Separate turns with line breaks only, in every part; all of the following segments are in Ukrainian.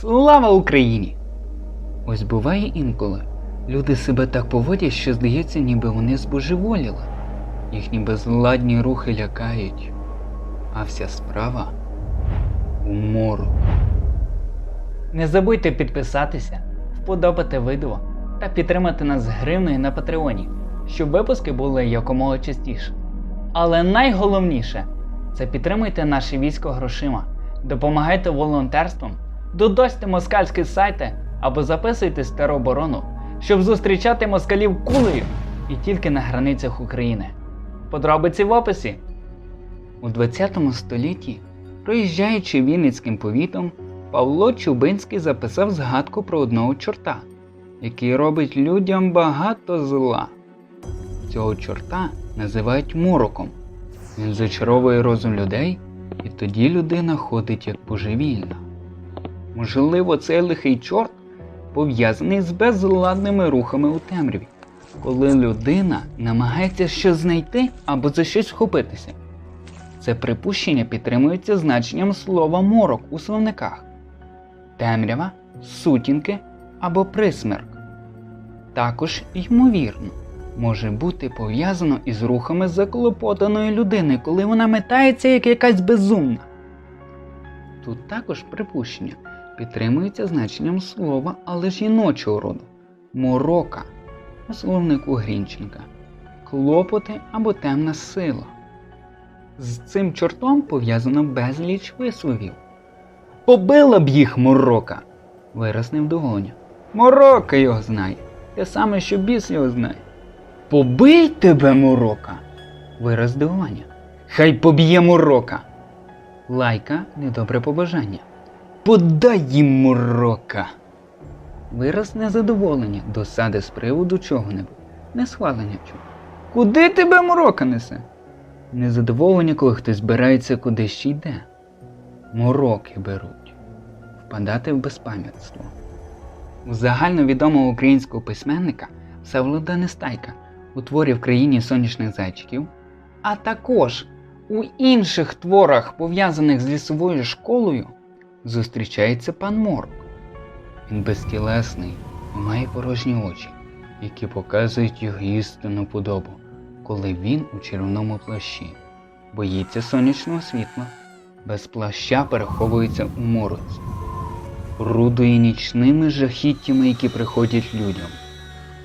Слава Україні! Ось буває інколи. Люди себе так поводять, що здається, ніби вони збожеволіли. Їхні безладні рухи лякають. А вся справа у мору. Не забудьте підписатися, вподобати відео та підтримати нас гривнею на Патреоні, щоб випуски були якомога частіше. Але найголовніше це підтримуйте наше військо грошима, допомагайте волонтерством, додосьте москальські сайти або записуйтесь в тероборону, щоб зустрічати москалів кулею і тільки на границях України. Подробиці в описі. У 20 столітті, проїжджаючи Вінницьким повітом, Павло Чубинський записав згадку про одного чорта, який робить людям багато зла. Цього чорта називають мороком. Він зачаровує розум людей, і тоді людина ходить як божевільна. Можливо, цей лихий чорт пов'язаний з безладними рухами у темряві, коли людина намагається щось знайти або за щось вхопитися. Це припущення підтримується значенням слова морок у словниках темрява, сутінки або присмерк. Також, ймовірно, може бути пов'язано із рухами заклопотаної людини, коли вона метається як якась безумна. Тут також припущення підтримується значенням слова, але жіночого роду морока у словнику Грінченка, клопоти або темна сила. З цим чортом пов'язано безліч висловів. Побила б їх морока, вираз невдоволення. Морока його знає, те саме, що біс його знає. Побий тебе, морока, вираз здивування. Хай поб'є морока. Лайка недобре побажання. Подай їм морока. Вираз незадоволення, досади з приводу чого-небудь, не схвалення чого. Куди тебе морока несе? Незадоволення, коли хтось збирається кудись ще йде. Мороки беруть. Впадати в безпам'ятство. У загальновідомого українського письменника Всеволода Нестайка у творі в країні сонячних зайчиків, а також у інших творах, пов'язаних з лісовою школою, зустрічається пан Морок. Він безтілесний має порожні очі, які показують його істинну подобу, коли він у червоному плащі, боїться сонячного світла, без плаща переховується у мороці, рудує нічними жахіттями, які приходять людям.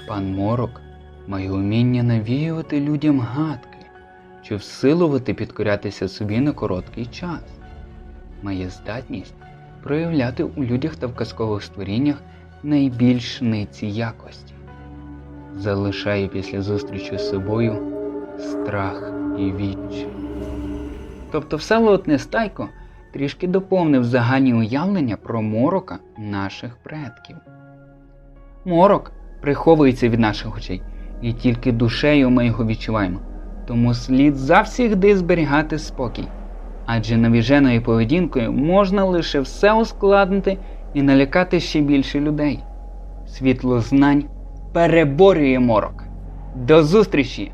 Пан Морок має уміння навіювати людям гадки чи всилувати підкорятися собі на короткий час, має здатність проявляти у людях та в казкових створіннях найбільш ниці якості, залишає після зустрічі з собою страх і відчай. Тобто Всеволод Нестайко трішки доповнив загальні уявлення про морока наших предків. Морок приховується від наших очей, і тільки душею ми його відчуваємо. Тому слід завсігди зберігати спокій, адже навіженою поведінкою можна лише все ускладнити і налякати ще більше людей. Світло знань переборює морок. До зустрічі!